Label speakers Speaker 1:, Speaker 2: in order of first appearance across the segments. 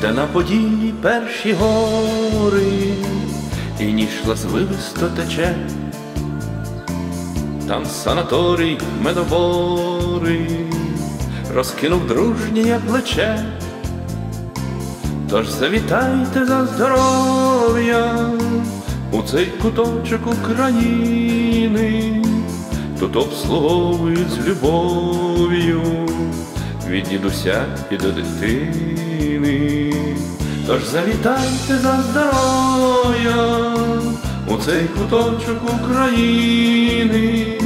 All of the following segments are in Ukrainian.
Speaker 1: де на поділлі перші гори, і ніч лазвивисто тече, там санаторій медобори, розкинув дружнє плече. Тож завітайте за здоров'я у цей куточок України, тут обслуговують з любов'ю від дідуся і до дитини. Тож завітайте за здоров'я у цей куточок України,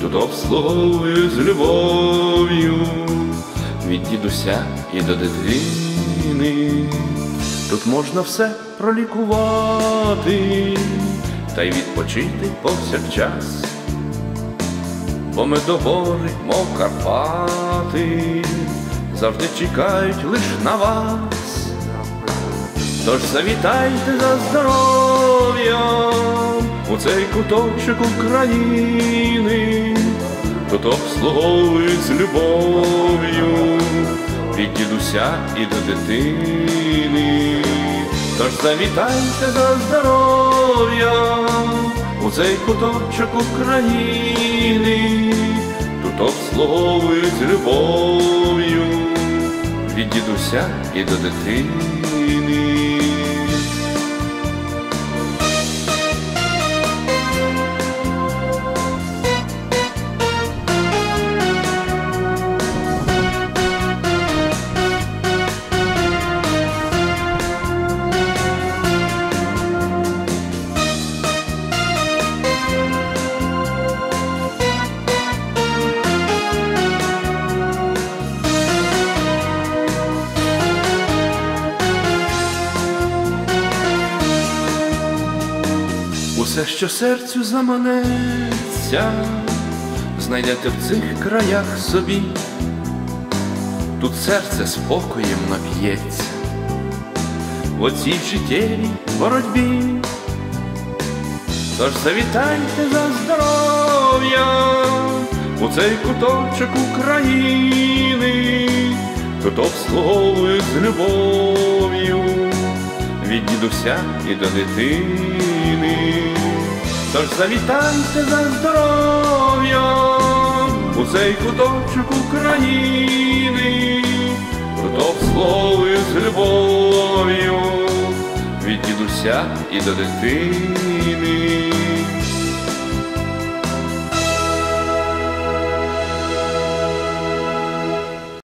Speaker 1: тут обслуговують з любов'ю від дідуся і до дитини. Тут можна все пролікувати та й відпочити повсякчас. Бо медогори, мов Карпати, завжди чекають лиш на вас. Тож завітайте за здоров'ям у цей куточок України, тут обслуговують з любов'ю від дідуся і до дитини. Тож завітайте за здоров'ям цей куточок України, тут обслуговують любов'ю від дідуся і до дитини. Усе, що серцю заманеться, знайдете в цих краях собі, тут серце спокоєм нап'ється, в оцій життєвій боротьбі. Тож завітайте за здоров'я у цей куточок України, тут обслуговують з любов'ю дідуся і до дитини. Тож завітайте за здоров'ям у цей куточок України, тут слови з любов'ю від дідуся і до дитини.